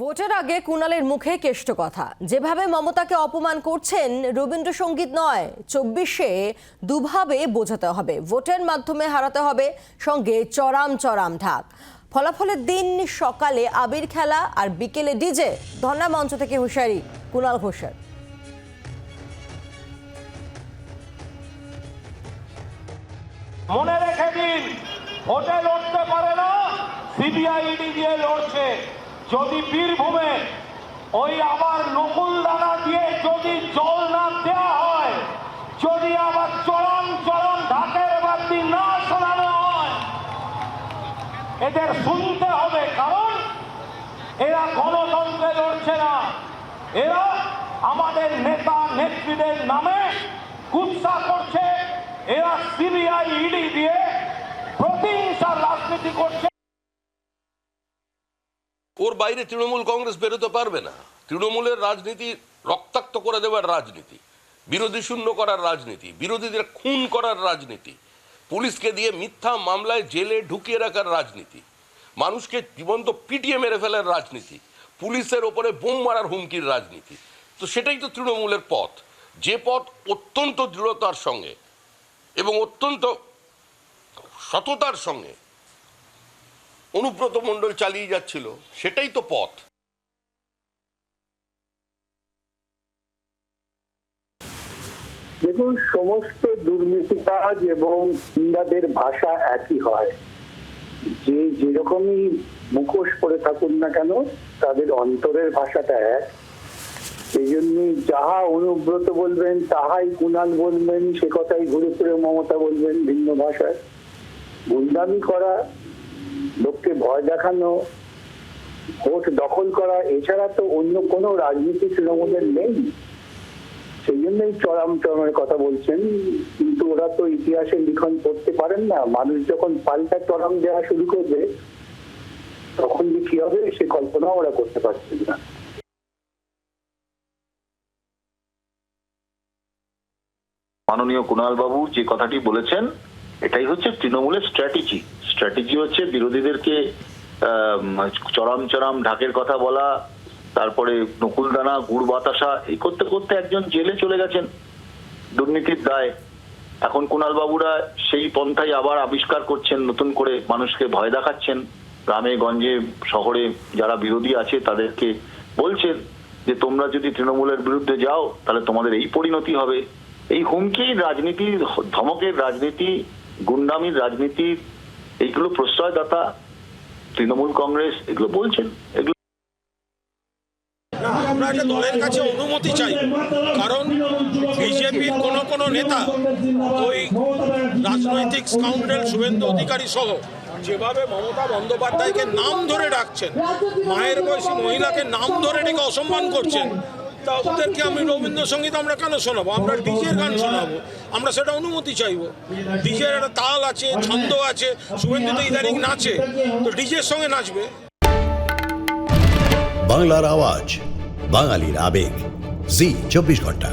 ভোটের আগে কুণালের মুখে কেষ্ট কথা। যেভাবে মমতাকে অপমান করছেন, রবীন্দ্রসঙ্গীত নয়, চব্বিশে দুভাবে বোঝাতে হবে। ভোটের মাধ্যমে হারাতে হবে, সঙ্গে চরাম চরাম ঢাক। ফলাফলের দিন, সকালে আবির খেলা আর বিকেলে ডিজে। ধর্ণা মঞ্চ থেকে হুঁশিয়ারি কুণাল ঘোষের। মনে রেখে দিন, ভোটে লড়তে পারে না সিবিআইডি দিয়ে লড়ছে। যদি বীরভূমে ওই আবার নকুল দানা দিয়ে যদি জল না দেওয়া হয়, যদি আবার চরম চরম ঢাকের বাতি না শোনানো হয়, এদের শুনতে হবে, কারণ এরা গণতন্ত্রে লড়ছে না। এরা আমাদের নেতা নেত্রীদের নামে কুৎসা করছে। এরা সিবিআই ইডি দিয়ে প্রতিহিংসার রাজনীতি করছে ওর বাইরে তৃণমূল কংগ্রেস বেরোতে পারবে না। তৃণমূলের রাজনীতি রক্তাক্ত করে দেওয়ার রাজনীতি, বিরোধী শূন্য করার রাজনীতি, বিরোধীদের খুন করার রাজনীতি, পুলিশকে দিয়ে মিথ্যা মামলায় জেলে ঢুকিয়ে রাখার রাজনীতি, মানুষকে জীবন্ত পিটিয়ে মেরে ফেলার রাজনীতি, পুলিশের ওপরে বোম মারার হুমকির রাজনীতি। তো সেটাই তো তৃণমূলের পথ। যে পথ অত্যন্ত দৃঢ়তার সঙ্গে এবং অত্যন্ত সততার সঙ্গে অনুব্রত মণ্ডল চালিয়ে যাচ্ছিল, সেটাই তো পথ। দেখুন, সমস্ত দুর্নীতি কাজ এবং গুন্ডাদের ভাষা একই হয়। যে যেরকমই মুখোশ পরে থাকুন না কেন, তাদের অন্তরের ভাষাটা এক। সেই জন্য যাহা অনুব্রত বলবেন, তাহাই কুণাল বলবেন, সে কথাই ঘুরে ফিরে মমতা বলবেন ভিন্ন ভাষায়। গুন্ডামি করা লোককে ভয় দেখানো, ভোট দখল করা, এছাড়া তো অন্য কোনো রাজনীতি তৃণমূলের নেই। সেই জন্যই চরম চরমের কথা বলছেন। কিন্তু ওরা তো ইতিহাসের লিখন পড়তে পারেন না। মানুষ যখন পাল্টা চরম দেওয়া শুরু করবে, তখন যে কি হবে সে কল্পনা ওরা করতে পারছেন না। মাননীয় কুণাল বাবু যে কথাটি বলেছেন এটাই হচ্ছে তৃণমূলের স্ট্র্যাটেজি স্ট্র্যাটেজি হচ্ছে বিরোধীদেরকে আহ, চরম চরম ঢাকের কথা বলা তারপরে নকুলদানা গুড় বাতাসা এই করতে করতে একজন জেলে চলে গেছেন দুর্নীতির দায়। এখন কুণাল বাবুরা সেই পন্থাই আবার আবিষ্কার করছেন নতুন করে মানুষকে ভয় দেখাচ্ছেন। গ্রামে গঞ্জে শহরে যারা বিরোধী আছে তাদেরকে বলছেন যে তোমরা যদি তৃণমূলের বিরুদ্ধে যাও তাহলে তোমাদের এই পরিণতি হবে। এই হুমকি রাজনীতি ধমকের রাজনীতি গুন্ডামির রাজনীতি এইগুলো প্রশ্রয়দাতা তৃণমূল কংগ্রেস, এগুলো বলছেন। এগুলো আমরা একটা দলের কাছে অনুমতি চাই, কারণ বিজেপির কোনো কোনো নেতা ওই রাজনৈতিক স্কাউন্ডেল শুভেন্দু অধিকারী সহ যেভাবে মমতা বন্দ্যোপাধ্যায়কে নাম ধরে ডাকছেন, মায়ের বয়সী মহিলাকে নাম ধরে ডেকে অসম্মান করছেন তা ওদেরকে আমি রবীন্দ্রসঙ্গীত আমরা কেন শোনাবো? আমরা ডিজের গান শোনাবো। আমরা সেটা অনুমতি চাইব। ডিজের একটা তাল আছে, ছন্দ আছে, শুভেন্দু তো ইদানিং নাচে, তো ডিজের সঙ্গে নাচবে। বাংলার আওয়াজ, বাঙালির আবেগ। জি, চব্বিশ ঘণ্টা।